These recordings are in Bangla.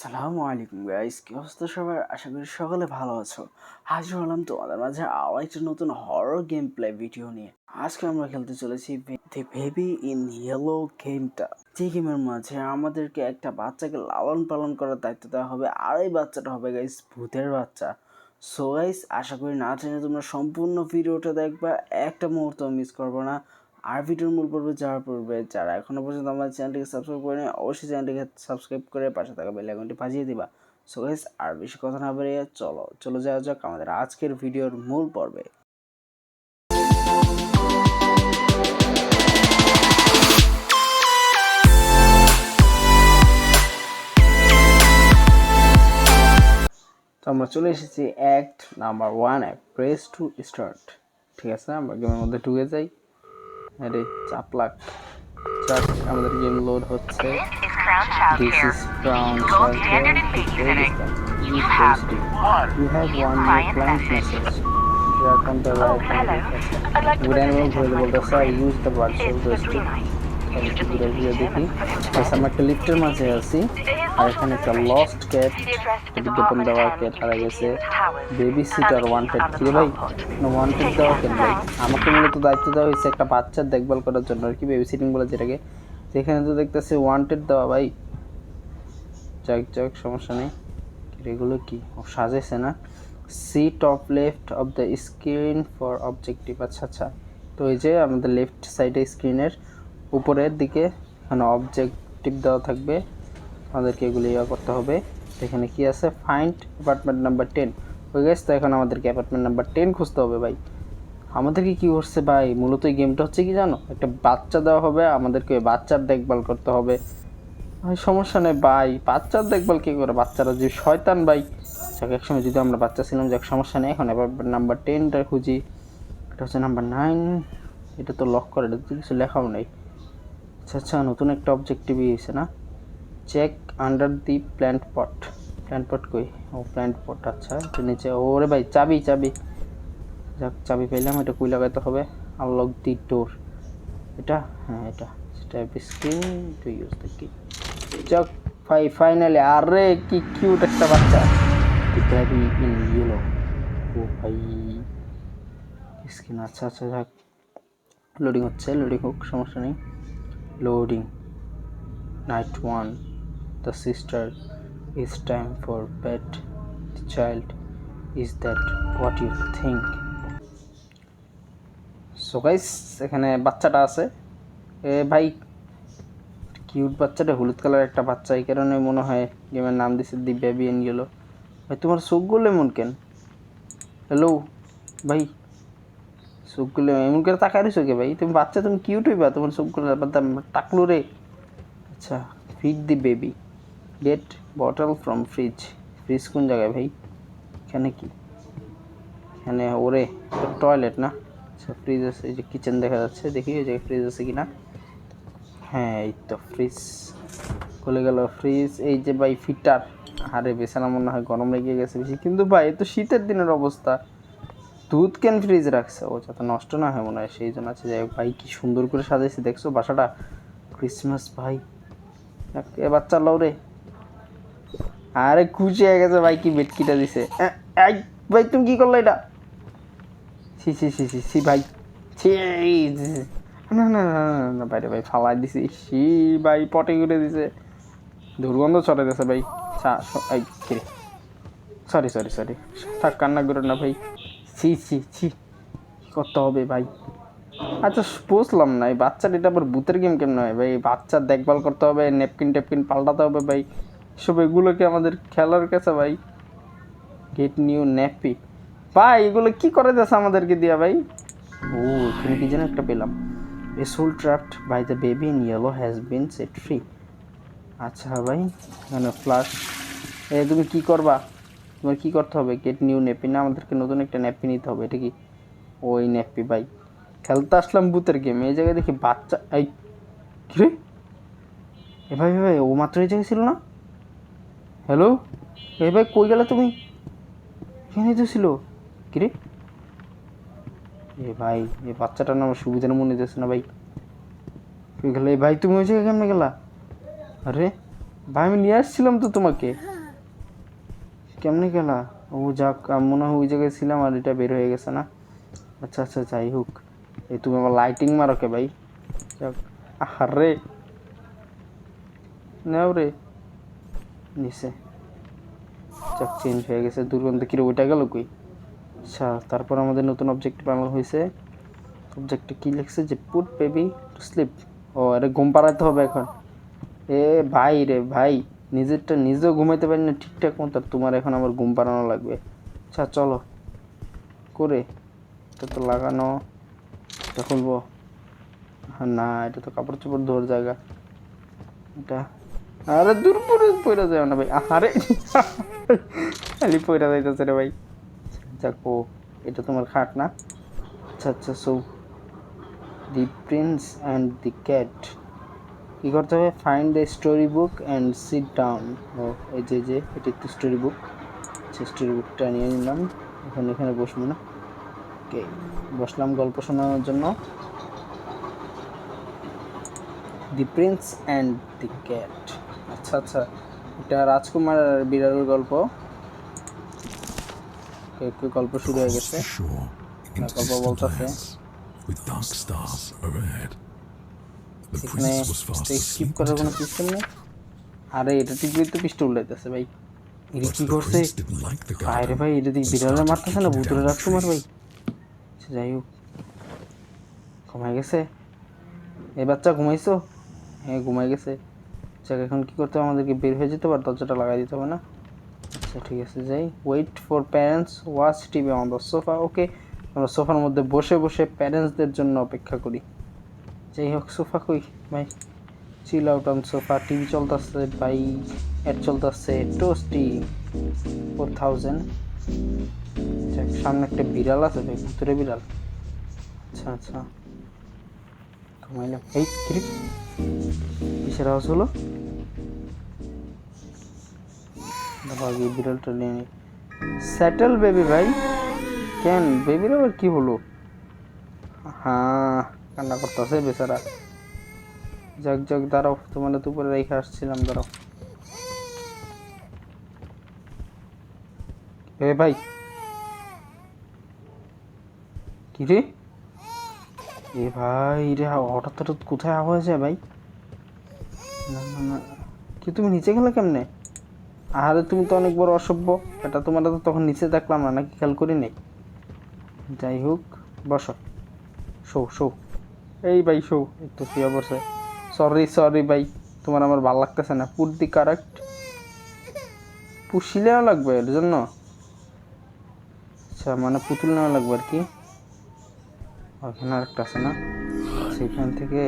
আসসালামু আলাইকুম গাইস কি অবস্থা সবার? আশা করি সকলে ভালো আছো। হাজির হলাম তোমাদের মাঝে আরও একটা নতুন হরর গেম প্লে ভিডিও নিয়ে। আজকে আমরা খেলতে চলেছি দি বেবি ইন ইয়েলো গেমটা যে গেমের মাঝে আমাদেরকে একটা বাচ্চাকে লালন পালন করার দায়িত্ব দেওয়া হবে। আর এই বাচ্চাটা হবে গাইস ভূতের বাচ্চা। সো গাইস আশা করি না জেনে তোমরা সম্পূর্ণ ভিডিওটা দেখবা। একটা মুহূর্ত মিস করব না। আর ভিডিওর মূল পর্বে যাওয়ার পূর্বে, যারা এখনও পর্যন্ত আমার চ্যানেলটিকে সাবস্ক্রাইব করেনি, অবশ্যই চ্যানেলটিকে সাবস্ক্রাইব করে পাশে থাকা বেল আইকনটি বাজিয়ে দিবা। সো গাইস আর বেশি কথা না বেরিয়ে চলো, চলে যাওয়া যাক আমাদের আজকের ভিডিওর মূল পর্বে। তো আমরা চলে এসেছি অ্যাক্ট নাম্বার ওয়ানে প্রেস টু স্টার্ট ঠিক আছে, আমরা গেমের মধ্যে ঢুকে যাই। আরে চাপলাক চাক আমাদের গেম লোড হচ্ছে This is Crown this Child is here. Crown Gold charger standard in you You have You have one more client client message. message. You are on the Oh, right hello. hand. I'd like to Good put a animal message available. on That's why I use the word so ঘুরে আমরা একটা লিফটের মাঝে আছি। আর এখানে একটা লস্ট ক্যাট বিজ্ঞাপন দেওয়া ক্যাট হারা গেছে। বেবি সিটার ওয়ান্টেড কি ভাই ওয়ান্টেড দেওয়া কেন ভাই। আমাকে মূলত দায়িত্ব দেওয়া হয়েছে একটা বাচ্চার দেখভাল করার জন্য। আর কি বেবি সিটিং বলে যেটাকে। সেখানে তো দেখতেছি ওয়ান্টেড দেওয়া ভাই। যাক যাক, সমস্যা নেই। এগুলো কি? ও সাজেছে না? See top left of the screen for objective আচ্ছা আচ্ছা। তো এই যে আমাদের লেফট সাইডে স্ক্রিনের উপরের দিকে এখানে অবজেক্টিভ দেওয়া থাকবে। আমাদেরকে এগুলো ইয়া করতে হবে। এখানে কি আছে? ফাইন্ড অ্যাপার্টমেন্ট নাম্বার টেন হয়ে গেছে তো এখন আমাদেরকে অ্যাপার্টমেন্ট নাম্বার টেন খুঁজতে হবে ভাই। আমাদেরকে কি করছে ভাই? মূলত এই গেমটা হচ্ছে কি জানো? একটা বাচ্চা দেওয়া হবে, আমাদেরকে ওই বাচ্চার দেখভাল করতে হবে। ভাই, সমস্যা নেই ভাই। বাচ্চার দেখভাল কি করে? বাচ্চারা যে শয়তান ভাই। যাক, একসময় যদি আমরা বাচ্চা ছিলাম, যাক, সমস্যা নেই। এখন এবার নাম্বার টেনটা খুঁজি। এটা হচ্ছে নাম্বার নাইন এটা তো লক করে, এটা তো কিছু লেখাও নেই। আচ্ছা আচ্ছা নতুন একটা অবজেক্টিভ হয়েছে না? Check under the plant pot plant pot কই? ও প্ল্যান্ট পট আচ্ছা এটা নিচে। ওরে ভাই, চাবি চাবি। যাক, চাবি পেলাম, এটা কুই লাগাতে হবে? আনলক দি ডোর এটা? হ্যাঁ এটা। Tap screen to use the key যাক, ভাই ফাইনালি আরে, কি কিউট একটা বাচ্চা। বেবি ইন ইয়েলো ও ভাই স্ক্রিন আচ্ছা আচ্ছা যাক। লোডিং হচ্ছে লোডিং হোক, সমস্যা নেই। Loading night one the sister is time for bed the child is that what you think so guys এখানে বাচ্চাটা আছে। এ ভাই কিউট বাচ্চাটা, হলুদ কালার একটা বাচ্চা। এই কারণে মনে হয় গেমের নাম দিছে দি বেবি এন গেলো ভাই, তোমার চোখগুলো এমন কেন? হ্যালো ভাই। চোখগুলো এমন করে তাকাই রয়েছো কে ভাই? তুমি বাচ্চা, তুমি কিউট হইবা, তোমার চোখগুলো টাকলু রে। আচ্ছা feed the baby get bottle from fridge fridge কোন জায়গায় ভাই? এখানে কি? এখানে ওরে টয়লেট না? আচ্ছা ফ্রিজ আছে, এই যে কিচেন দেখা যাচ্ছে, দেখি ওই জায়গায় ফ্রিজ আছে কি না হ্যাঁ এই তো ফ্রিজ খুলে গেল ফ্রিজ এই যে ভাই ফিটার। আরে বেছানা মনে হয় গরম লেগে গেছে বেশি। কিন্তু ভাই এ তো শীতের দিনের অবস্থা। দুধ কেন ফ্রিজ রাখছে? ও যাতে নষ্ট না হয় মনে হয় সেই জন্য আছে। যাই ভাই কি সুন্দর করে সাজাইছে দেখছ? বাসাটা ক্রিসমাস ভাই। এ বাচ্চা লও রে। আরে খুশি হয়ে গেছে ভাই কি বেটকিটা দিছে। ভাই তুমি কি করলে এটা? ছি ছি ছি ছি ছি ভাই। ছি না না না না, না, বাইরে ভাই ফালাই দিছি। সি ভাই পটে করে দিছে। দুর্গন্ধ চলে গেছে ভাই। সরি সরি সরি থাক কান্না করো না ভাই। ছি ছি ছি। করতে হবে ভাই। আচ্ছা বুঝলাম না, এই বাচ্চার এটা আবার ভূতের গেম কেমন হয় ভাই? বাচ্চার দেখভাল করতে হবে নেপকিন টেপকিন পাল্টাতে হবে ভাই। সব এগুলোকে আমাদের খেলার কাছে ভাই। গেট নিউ ন্যাপি ভাই, এগুলো কি করে যাচ্ছে আমাদেরকে দিয়া ভাই? ও, এখানে কি যেন একটা পেলাম। A soul trapped by the baby in yellow has been set free আচ্ছা ভাই, এখানে ফ্লাশ এ, তুমি কি করবা? তোমার কি করতে হবে? গেট নিউ ন্যাপি না আমাদেরকে নতুন একটা ন্যাপি নিতে হবে। এটা কি? ওই ন্যাপি ভাই খেলতে আসলাম বুথের গেম এই জায়গায় দেখি বাচ্চা এই কিরে এ ভাই ভাই, ও মাত্র এই জায়গায় ছিল না? হ্যালো এ ভাই কই গেলে তুমি? এখানেই তো ছিল। কিরে এ ভাই এই বাচ্চাটার নাম সুবিধার মনে দিতেছে না ভাই। তুই গেলে? ভাই তুমি ওই জায়গায় কেমনে গেলা? আরে ভাই আমি নিয়ে আসছিলাম তো তোমাকে। কেমনে গেলা ও যাক মনে হয় ওই জায়গায় ছিলাম আর এটা বের হয়ে গেছে না। আচ্ছা আচ্ছা যাই হোক। এই তুমি আমার লাইটিং মারো কে ভাই? যাক, আহার। রে নেও রে। নিচে। যাক চেঞ্জ হয়ে গেছে, দুর্গন্ধ কিরে ওইটা গেল কই? আচ্ছা তারপর আমাদের নতুন অবজেক্ট বানানো হয়েছে। অবজেক্টে কি লিখছে যে পুট বেবি টু স্লিপ ও, আরে ঘুম পাড়াতে হবে এখন। এ ভাই রে ভাই। নিজেরটা নিজেও ঘুমাইতে পারি না ঠিকঠাক মতো তোমার এখন আমার ঘুম পাড়ানো লাগবে। আচ্ছা চলো। করে, এটা তো লাগানো। এটা খুলবো। না, এটা তো কাপড় চোপড় ধোয়ার জায়গা। এটা আরে দূর পরে পয়রা যায় না ভাই। আরে, খালি পয়রা যাইতেছে রে ভাই। যাক এটা তোমার খাট না? আচ্ছা আচ্ছা so the prince and the cat কী করতে হবে? Find the story book and sit down ও এই যে যে এটি একটু স্টোরি বুক সে স্টোরি বুকটা নিয়ে নিলাম। এখন এখানে বসবো না। ওকে বসলাম গল্প শোনানোর জন্য। The prince and the cat আচ্ছা আচ্ছা এটা রাজকুমার আর বিড়ালের গল্প। একটু গল্প শুরু হয়ে গেছে। গল্প lands, with dark stars overhead. এখানে স্কিপ করার কোনো সিস্টেম নেই। আরে এটা টিপলেই তো পিস্টল উল্টাইতেছে ভাই। এটা কি করছে? আরে ভাই এটা দিক বিড়ালে মারতেছে না ভুতুরে রাজকুমার ভাই। যাই হোক ঘুমাই গেছে। এই বাচ্চা ঘুমাইছো? হ্যাঁ ঘুমাই গেছে। আচ্ছা এখন কি করতে হবে? আমাদেরকে বের হয়ে যেতে হবে দরজাটা লাগাই দিতে হবে না। আচ্ছা ঠিক আছে যাই। Wait for parents watch TV on the sofa okay আমরা সোফার মধ্যে বসে বসে প্যারেন্টসদের জন্য অপেক্ষা করি। যাই হোক সোফা কই? ভাই chill out on sofa TV চলতেছে, ভাই অ্যাড চলতেছে টোস্টি ফোর থাউজেন্ড সামনে একটা বিড়াল আছে, ভাই, ভুতুরে বিড়াল। আচ্ছা আচ্ছা। ঘুমাইলাম। এই কিরে কিসের আওয়াজ হলো? এই বিড়ালটা নিয়ে নি। স্যাটেল বেবি ভাই। কেন? বেবির আবার কি হলো? হ্যাঁ। কান্না করতেছে বেচারা। যাক যাক, দাঁড়াও, তোমার তো উপরে রেখে আসছিলাম, দাঁড়াও। এ ভাই। কি রে? এ ভাই রে, হঠাৎ হঠাৎ কোথায় আওয়াজ হয়েছে ভাই? কি তুমি নিচে গেলে কেমনে? আরে তুমি তো অনেক বড় অসভ্য। এটা তোমার তো তখন নিচে দেখলাম না, নাকি খেয়াল করি নাই। যাই হোক, বসো। শো শো। এই ভাই, শো। একটু শুয়ে বসে সরি সরি ভাই, তোমার আমার ভালো লাগতেছে না। পুট দি কারেক্ট পুষিলেও লাগবে এর জন্য। আচ্ছা মানে পুতুল নেওয়া লাগবে আর কি। ওখানে আরেকটা আছে না? সেখান থেকে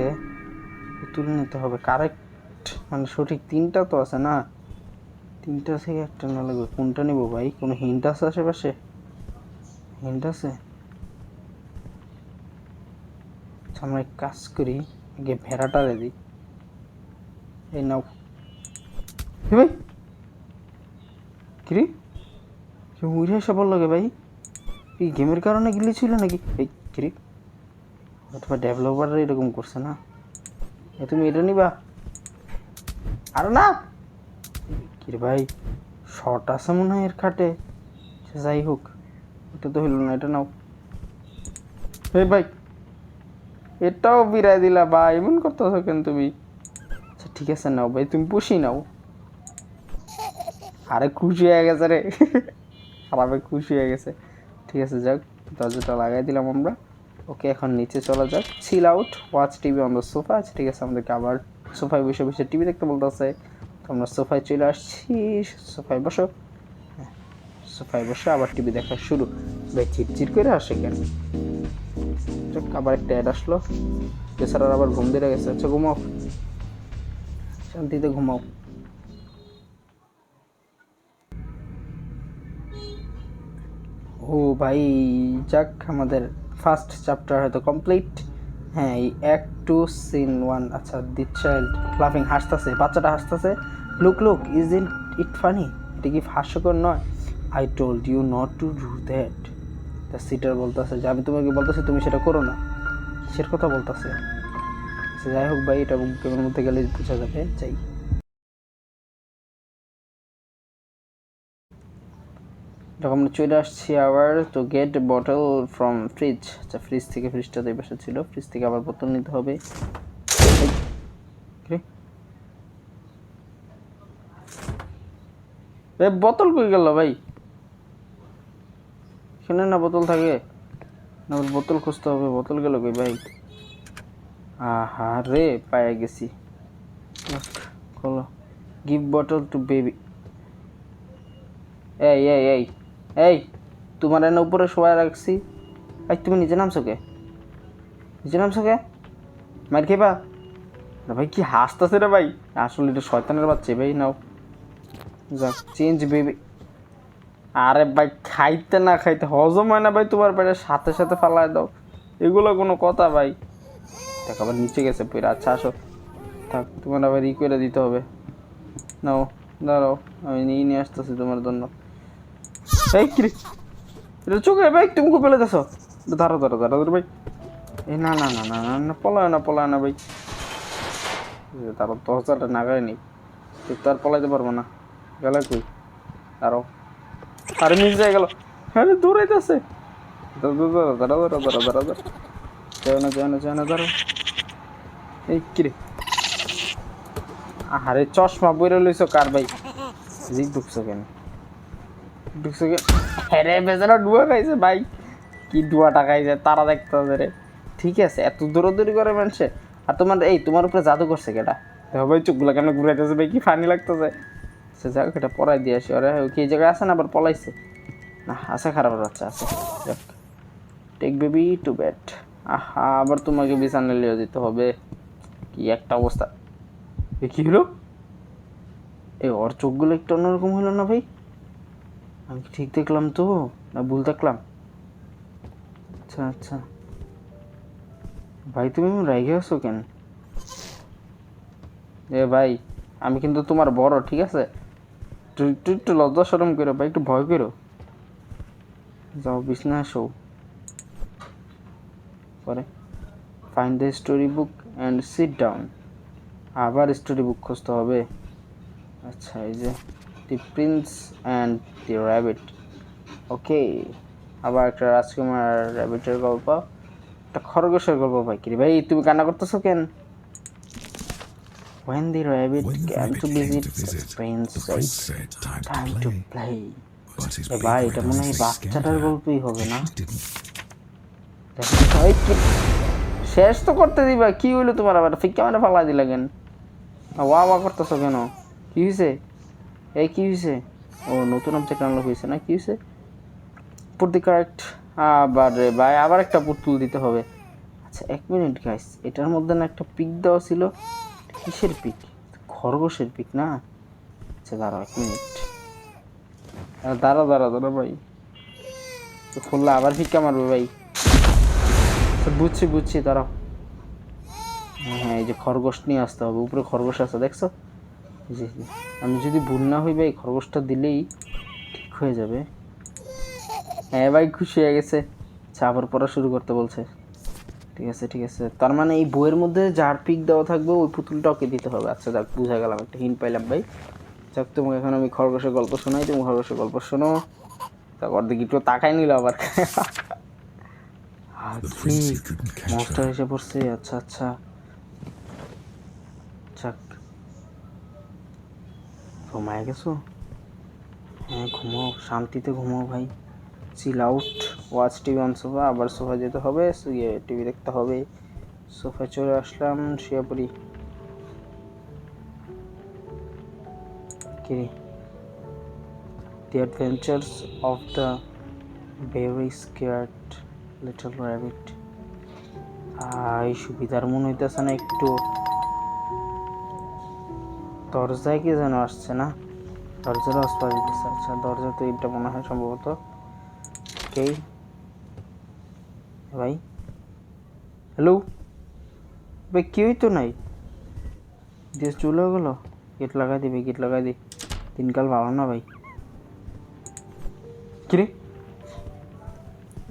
পুতুল নিতে হবে। কারেক্ট মানে সঠিক তিনটা তো আছে না? তিনটা থেকে একটা না লাগবে। কোনটা নেব ভাই? কোনো হিন্ট আছে আশেপাশে? হিন্ট আছে আচ্ছা, আমরা কাজ করি, আগে ভেড়াটা রেডি এই নাও। এ ভাই? কিরে কেউ উড়ে এসে বলল গে ভাই? এই গেমের কারণে গিলি ছিল নাকি? এই কিরে অথবা ডেভেলপাররা এরকম করছে না? তুমি এটা নিবা? আর না! কিরে ভাই? শর্ট আছে মনে হয় এর খাটে। যাই হোক এটা তো হইল না, এটা নাও। এই ভাই এটাও বিরাই দিলা বা এমন করতেছো কেন তুমি? আচ্ছা ঠিক আছে নাও ভাই তুমি পুষি নাও। আরে খুশি হয়ে গেছে রে। খারাপে খুশি হয়ে গেছে। ঠিক আছে যাক দরজাটা লাগাই দিলাম আমরা। ওকে এখন নিচে চলা যাক। Chill out watch TV on the sofa আচ্ছা ঠিক আছে আমাদেরকে আবার সোফায় বসে বসে টিভি দেখতে বলতেছে। তো আমরা সোফায় চলে আসছি। সোফায় বসো। হ্যাঁ, সোফায় বসে আবার টিভি দেখা শুরু। ভাই চিটচিট করে আসে কেন? যাক, আবার একটা অ্যাড আসলো। বেচারার আবার ঘুম দিয়ে গেছে। আচ্ছা ঘুমাও। শান্তিতে ঘুমাও। ও ভাই যাক আমাদের ফার্স্ট চ্যাপ্টার হয়তো কমপ্লিট হ্যাঁ এই এক টু সিন ওয়ান আচ্ছা দি চাইল্ড লাফিং হাসতেছে বাচ্চাটা হাসতেছে। Look look isn't it funny এটা কি হাস্যকর নয়? I told you not to do that তা সিটার বলতেছে যে, আমি তোমাকে বলতেছি, তুমি সেটা করো না। সের কথা বলতেছে? যাই হোক ভাই, এটা কেমন মধ্যে গেলে বোঝা যাবে চাই এরকম চলে আসছি আবার আচ্ছা, তো গেট বটল ফ্রম ফ্রিজ আচ্ছা ফ্রিজ থেকে ফ্রিজটা তো ছিল। ফ্রিজ থেকে আবার বোতল নিতে হবে। বোতল কই গেল ভাই? এখানে না বোতল থাকে? না বোতল খুঁজতে হবে, বোতল গেল কই ভাই? আহা রে, পায়ে গেছি। খোলো। গিভ বটল টু বেবি এই এই এই এই, তোমার এনে উপরে শোয়া রাখছি। এই, তুমি নিচে নামছো কে? নিচে নামছো কে? মার খেবা ভাই, কি হাসতেছে রে ভাই? আসলে এটা শয়তানের বাচ্চা ভাই নাও। যাক চেঞ্জ বেবি আরে ভাই, খাইতে না খাইতে, হজম হয় না ভাই তোমার পেটের সাথে সাথে ফালায় দাও। এগুলো কোনো কথা ভাই। দেখ, আবার নিচে গেছে পেরে আচ্ছা আসো। থাক, তোমার আবার ই করে দিতে হবে। নাও, দাঁড়াও, আমি নিয়ে নিয়ে আসতেছি তোমার জন্য। এই কিরে, এটা চোখে, ভাই, তুমি কো পেলে দেখো দাঁড়ো দাঁড়ো দাঁড়ো দাঁড়ো ভাই। এ না না না না না না, পলায় না পলায় না, ভাই। তারপর দরজাটা নাগায় নেই তুই তো আর পলাইতে পারব না। গেলে কই? দাঁড়াও। আরে মিস হয়ে গেল। আরে দৌড়াইতেছে। দাঁড়ো দাঁড়ো দাঁড়ো দাঁড়ো দাঁড়ো দাঁড়ো দাঁড়ো যাও না যাও না যাও না দাঁড়ো এই কিরে। আরে চশমা বইরে লইছো কার ভাই? জিগ ঢুকছো কেন? ঢুকছো কেন? হ্যাঁ বেচারা ডুয়া খাইছে ভাই। কি ডুয়াটা খাইছে তারা দেখতে হবে রে। ঠিক আছে এত দৌড়াদৌড়ি করে মানুষে। আর তোমার এই তোমার উপরে জাদু করছে কেটা দেখো ভাই চোখগুলো কেন ঘুরাইতেছে ভাই কি ফানি লাগতেছে। সে যাক এটা পড়াই দিয়ে আসি। ওরে ও কি জায়গায় আছে না আবার পলাইছে? না আছে খারাপ বাচ্চা আছে। যাক টেক বেবি টু বেড আহা আবার তোমাকে বিছানা লিয়ে দিতে হবে। কি একটা অবস্থা। এ কি হলো? এই ওর চোখগুলো একটু অন্যরকম হলো না ভাই? আমি ঠিক দেখলাম তো? না ভুল দেখলাম? আচ্ছা আচ্ছা। ভাই তুমি রাইগে আছো কেন? এ ভাই আমি কিন্তু তোমার বড় ঠিক আছে? একটু একটু লজ্জা সরম করো ভাই, একটু ভয় করো। যাও, বিছনা শো পরে find the story book and sit down আবার স্টোরি বুক খুঁজতে হবে। আচ্ছা এই যে the prince and the rabbit okay, আবার একটা রাজকুমার র্যাবিটের গল্প। একটা খরগোশের গল্প ভাই, কিরে ভাই, তুমি কান্না করতেছো কেন? When the rabbit When the came rabbit to visit, the prince said, time, time to to play. his এ ভাই এটা মনে হয় বাচ্চাটার. গল্পই হবে না শেষ তো করতে দিবা কি হইল তোমার আবার? ফিক্কা মানে ফালা দিলা কেন? আ, ওয়া ওয়া করতেছো কেন? কি হয়েছে এই কি হয়েছে ও নতুন অবজেক্ট আনলক হয়েছে না? কি হয়েছে দি কারেক্ট আবার রে ভাই আবার একটা পুতুল দিতে হবে। আচ্ছা এক মিনিট গাইস এটার মধ্যে না একটা পিক দেওয়া ছিল। কিসের পিক খরগোশের পিক না? আচ্ছা দাঁড়া এক মিনিট। দাঁড়া দাঁড়া দাঁড়াও ভাই। তো খুললে আবার ফিক্কা মারবে ভাই। আচ্ছা, বুঝছি বুঝছি দাঁড়াও। হ্যাঁ এই যে খরগোশ নিয়ে আসতে হবে উপরে খরগোশ আছে দেখছ? এই যে। আমি যদি ভুল না হই ভাই খরগোশটা দিলেই ঠিক হয়ে যাবে। হ্যাঁ ভাই খুশি হয়ে গেছে। আচ্ছা আবার পড়া শুরু করতে বলছে। ঠিক আছে ঠিক আছে। তার মানে এই বইয়ের মধ্যে যার পিক দেওয়া থাকবে ওই পুতুলটা ওকে দিতে হবে। আচ্ছা যাক বুঝা গেলাম একটা হিন পাইলাম ভাই। যাক তোমাকে এখন আমি খরগোশের গল্প শোনাই তুমি খরগোশের গল্প শোনো। তারপর দেখি একটু তাকাই নিল আবার। Monster her. এসে পড়ছে আচ্ছা আচ্ছা। যাক। ঘুমায় গেছো? হ্যাঁ ঘুমাও শান্তিতে ঘুমাও ভাই। Chill out watch TV on sofa আবার সোফা যেতে হবে টিভি দেখতে হবে। সোফায় চলে আসলাম, শুয়ে পড়ি। কি the adventures of the very scared little rabbit এই সুবিধার মনে হইতেছে না একটু। দরজায় কি যেন আসছে না? দরজার দিতেছে আচ্ছা দরজা তো এটা মনে হয় সম্ভবত। কে ভাই হ্যালো ভাই কেউই তো নাই দেশ চলে গেলো গেট লাগাই দিবে গেট লাগাই দি দিনকাল ভালো না ভাই কিরে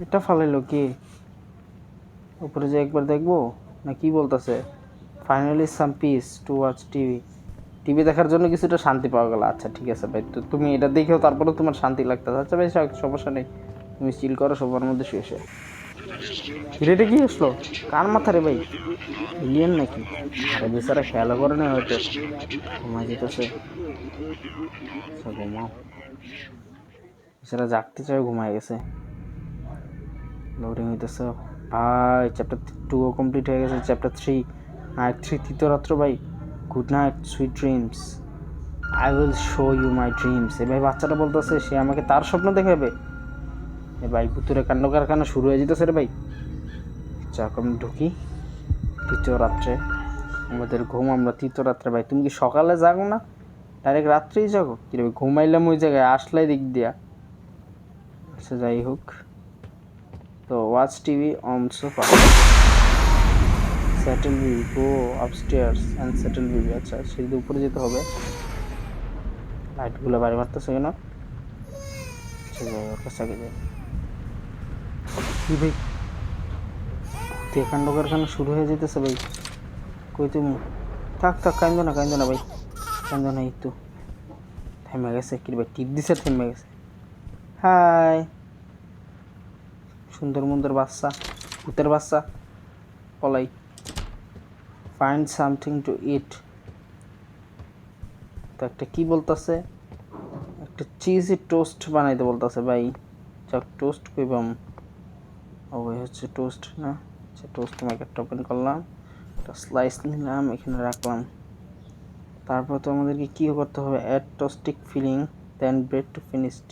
এটা ফালাইলো কে উপরে যে একবার দেখব না কি বলতেছে finally some peace to watch TV TV দেখার জন্য কিছুটা শান্তি পাওয়া গেল আচ্ছা ঠিক আছে ভাই তো তুমি এটা দেখেও তারপরে তোমার শান্তি লাগতেছে আচ্ছা ভাই সমস্যা নেই তুমি চিল করো সবার মধ্যে শুয়ে শুয়ে। এটা কি আসলো? কার মাথা রে ভাই? এলিয়েন নাকি? বেচারা খেয়ালও করে না হয়তো। ঘুমাই যেতেছে। আচ্ছা, ঘুমাও। বেচারা জাগতে চায় ঘুমায় গেছে। লোডিং হইতেছে। ভাই চ্যাপ্টার টুও কমপ্লিট হয়ে গেছে চ্যাপ্টার থ্রি নাইট থ্রি তৃতীয় রাত্র ভাই। Good night sweet dreams I will show you my dreams এ ভাই বাচ্চাটা বলতেছে সে আমাকে তার স্বপ্ন দেখাবে। এ ভাই পুতুরে কাণ্ড কারখানা শুরু হয়ে যেতেছে রে ভাই। আমি ঢুকি। তৃতীয় রাত্রে আমাদের ঘুম, আমরা তৃতীয় রাত্রে, ভাই, তুমি কি সকালে জাগো না? ডাইরেক্ট রাত্রেই জাগো? কি ঘুমাইলাম ওই জায়গায়, আসলাই দিক দিয়া। আচ্ছা যাই হোক। তো watch TV on sofa settle baby go upstairs and settle বিবি আচ্ছা সিঁড়িতে উপরে যেতে হবে। লাইটগুলো বাড়ি মারতেছে কেন? আচ্ছা কাছে আগে যাই। কি ভাই? তে কাণ্ড কারখানা শুরু হয়ে যেতেছে ভাই? কই তুমি? থাক থাক কান্দো না কান্দো না ভাই। কান্দো না একটু। থেমে গেছে কি ভাই? টিপ দিছে, থেমে গেছে। হাই। সুন্দর মুন্দর বাচ্চা, ভূতের বাচ্চা। পলাই। ফাইন্ড সামথিং টু ইট তো একটা কি বলতেছে? একটা চিজি টোস্ট বানাইতে বলতেছে ভাই। যাক টোস্ট কইবাম। ও ভাই হচ্ছে টোস্ট না? আচ্ছা টোস্ট মেকারটা ওপেন করলাম, একটা স্লাইস নিলাম, এখানে রাখলাম। তারপর তো আমাদেরকে কী করতে হবে? Add toastie filling then bread to finished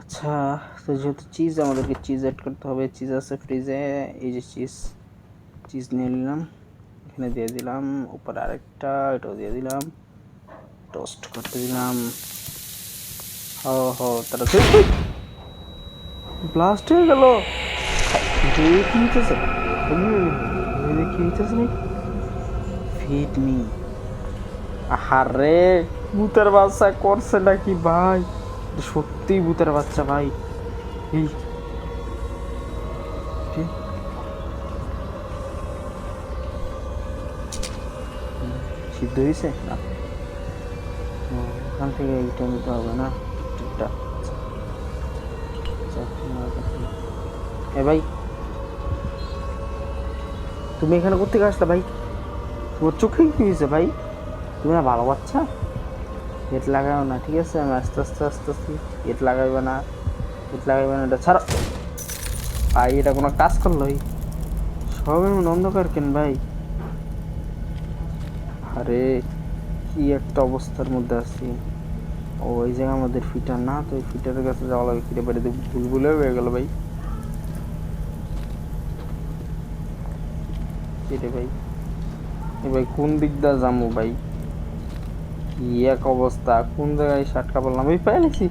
আচ্ছা তো যেহেতু চিজ আমাদেরকে চিজ অ্যাড করতে হবে। চিজ আছে ফ্রিজে এই যে চিজ চিজ নিয়ে নিলাম। এখানে দিয়ে দিলাম, উপরে আরেকটা, এটাও দিয়ে দিলাম। টোস্ট করতে দিলাম। ও হো, তারা ব্লাস্ট হয়ে গেল! কি হইতেছে কি হইতেছে ভাই ফিট মি আহারে, ভূতের বাচ্চা করছে নাকি ভাই? সত্যি ভূতের বাচ্চা ভাই। এই। সিদ্ধ হয়েছে না। ওখান থেকে এইটা নিতে হবে না। ঠিকটা এ ভাই তুমি এখানে কোথেকে আসলে ভাই? তোমার চোখে কি হয়েছে ভাই? তুমি না ভালো বাচ্চা? গেট লাগাও না, ঠিক আছে? আমি আস্তে আস্তে আস্তে আস্তে গেট লাগাইবে না। গেট লাগাইবে না, এটা ছাড়ো। ভাই, এটা কোনো কাজ করলোই সব অন্ধকার কেন ভাই? আরে, কি একটা অবস্থার মধ্যে আছি। ও ওই জায়গা আমাদের ফিটার না, তো ওই ফিটারের কাছে যাওয়া লাগে। ফিরে বাড়িতে ভুল ভুলে হয়ে গেল ভাই। রে ভাই? এ ভাই, কোন দিক দিয়ে যাব ভাই? কি এক অবস্থা, কোন জায়গায় শার্টকা বললাম ভাই পেয়ে গেছি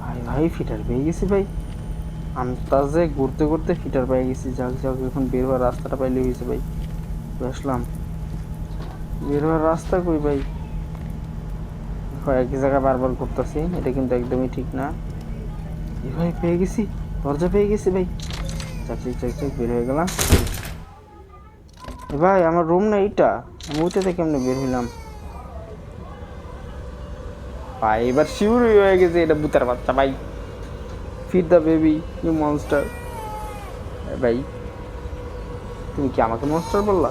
ভাই ভাই, ফিটার পেয়ে গেছি ভাই। আন্তাজে ঘুরতে ঘুরতে ফিটার পেয়ে গেছি। যাক যাক, এখন বের হওয়ার রাস্তাটা পাইলে হয়েছে ভাই। আসলাম। বের হওয়ার রাস্তা কই ভাই? এক জায়গায় বারবার ঘুরতেছি। এটা কিন্তু একদমই ঠিক না। এ ভাই, পেয়ে গেছি। দরজা পেয়ে গেছি ভাই। চাকরি চাকরি বের হয়ে গেলাম। ভাই, আমার রুম না এইটা। আমি ওইটাতে কেমনে বের হইলাম? ভাই, এবার শিউর হয়ে গেছে এটা বুতার বাচ্চা, ভাই। Feed the baby you monster ভাই, তুমি কি আমাকে মনস্টার বললা?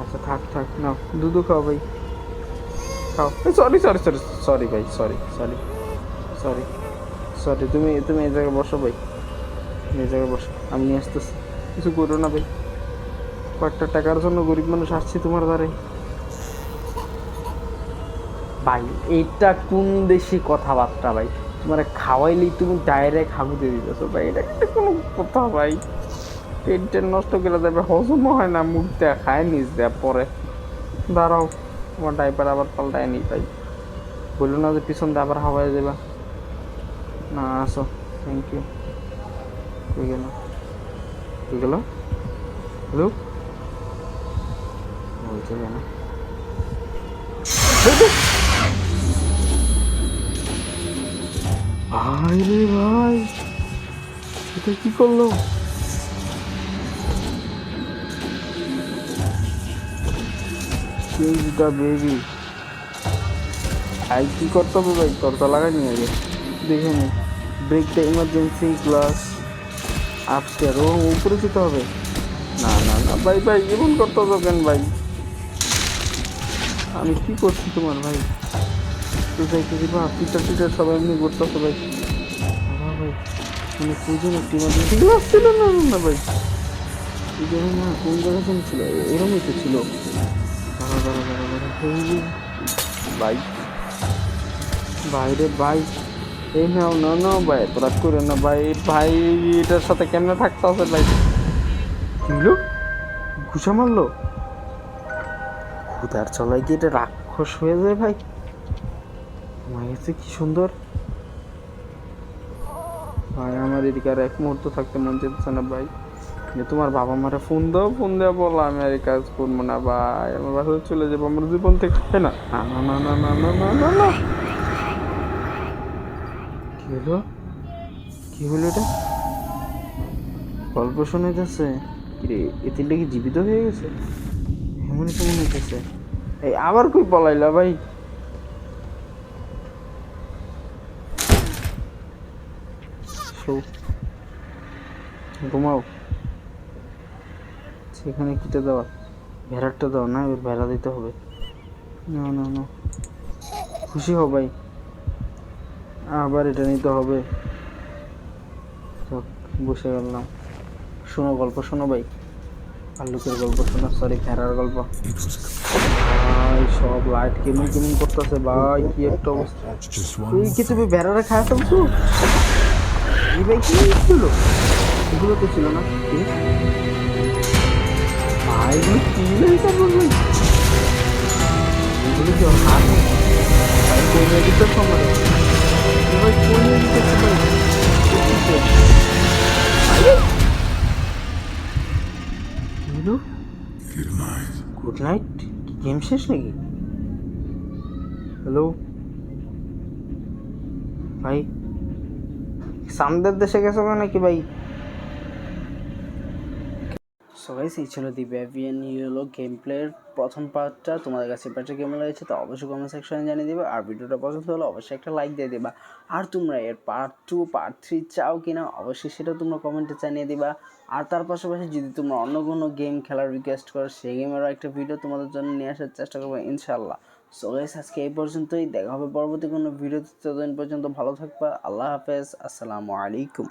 আচ্ছা থাক থাক, নাও দুধু খাও ভাই। খাও। সরি সরি সরি সরি ভাই সরি সরি সরি সরি তুমি তুমি এই জায়গায় বসো ভাই। এই জায়গায় বসো, আমি নিয়ে আসতেছি। কিছু করো না ভাই। কয়েকটা টাকার জন্য গরিব মানুষ আসছি তোমার দ্বারে ভাই, এইটা কোন দেশি কথাবার্তা ভাই? তোমার খাওয়াইলেই তুমি ডাইরেক্ট হাগুতে দিতেছো। ভাই, এটা কোনো কথা ভাই। পেট টেট নষ্ট করে দেবে হজমও হয় না, মুখ দেয়া খায়, নিজ দেয়া পরে। দাঁড়াও, তোমার ডাইপার আবার পাল্টায় নি ভাই। বলল না যে পিছন দিয়ে আবার হাওয়ায় দেবা না, আসো থ্যাংক ইউ হয়ে গেল। হয়ে গেল? হ্যালো? বলছে কেন ভাই রে ভাই এটা কি করল? দ্য বেবি আই কি করতে হবে ভাই? তোর তো লাগাই নিয়ে আগে। দেখে নি। Break the emergency glass upstairs ও উপরে যেতে হবে? না না না, ভাই ভাই, এমন করতে হবে কেন ভাই? আমি কি করছি তোমার ভাই? তুই যাই কিছু বা পিটার টিটার সবাই করতেছে ভাই। বাবা ভাই মানে ইমার্জেন্সি গ্লাস ছিল না না, না ভাই? না কোন জায়গায় যেন ছিল? এ- এরমই তো ছিল। এই বাইরে ভাই এই নাও না না ভাই তোরা করে না ভাই। ভাই এটার সাথে কেমনে থাকতে আছে ভাই? কি হলো ঘুষা মারলো? খুদার চলাই কি এটা রাক্ষস হয়ে যায় ভাই। কাছে কি সুন্দর। ভাই, আমার এদিকে আর এক মুহূর্ত থাকতে মন চাইতেছে না ভাই। যে তোমার বাবা মারা ফোন দাও, ফোন দেওয়া বলো, আমি আর কাজ করব না ভাই। আমার বাসায় চলে যাব, আমার জীবন থেকে না? না না না না না না না না না। কি হলো? কি হলো এটা? গল্প শোনা যাচ্ছে। কিরে এ তিনটা কি জীবিত হয়ে গেছে? এমনই তো মনে হচ্ছে এই আবার কই পলাইলা ভাই? ঘুমাও। সেখানে কিটা দেওয়া ভেড়ারটা দাও না এবার ভেড়া দিতে হবে। না না না। খুশি হও ভাই। আবার এটা নিতে হবে। বসে গেলাম। শোনো গল্প, শোনো ভাই। ভাল্লুকের গল্প শোনো সরি ভেড়ার গল্প। ভাই, সব লাইট কেমন কেমন করতেছে, ভাই, কি একটা অবস্থা। তুই কি তুমি খাওয়া এই ভাই, কি ছিল এগুলো তো ছিল না? ভাই এগুলো কি এগুলো কি হাত? সময় সময় hello good night good night game শেষ নাকি? হ্যালো ভাই সামদের দেশে গেছো নাকি ভাই? সবাই সেই ছিল দি ব্যাভিয়ান ইয়েলো গেম প্লের প্রথম পার্টটা তোমাদের কাছে পার্টটা কেমন লেগেছে তো অবশ্যই কমেন্ট সেকশনে জানিয়ে দেবে। আর ভিডিওটা পছন্দ হলে অবশ্যই একটা লাইক দিয়ে দেবা। আর তোমরা এর পার্ট টু পার্ট থ্রি চাও কিনা অবশ্যই সেটা তোমরা কমেন্টে জানিয়ে দিবা। আর তার পাশাপাশি যদি তোমরা অন্য কোনো গেম খেলার রিকোয়েস্ট করো, সেই গেমেরও একটা ভিডিও তোমাদের জন্য নিয়ে আসার চেষ্টা করব ইনশাল্লাহ সো গাইস আজকে এই পর্যন্তই। দেখা হবে পরবর্তী কোনো ভিডিওতে ততদিন পর্যন্ত ভালো থাকবা। আল্লাহ হাফেজ। আসসালামু আলাইকুম.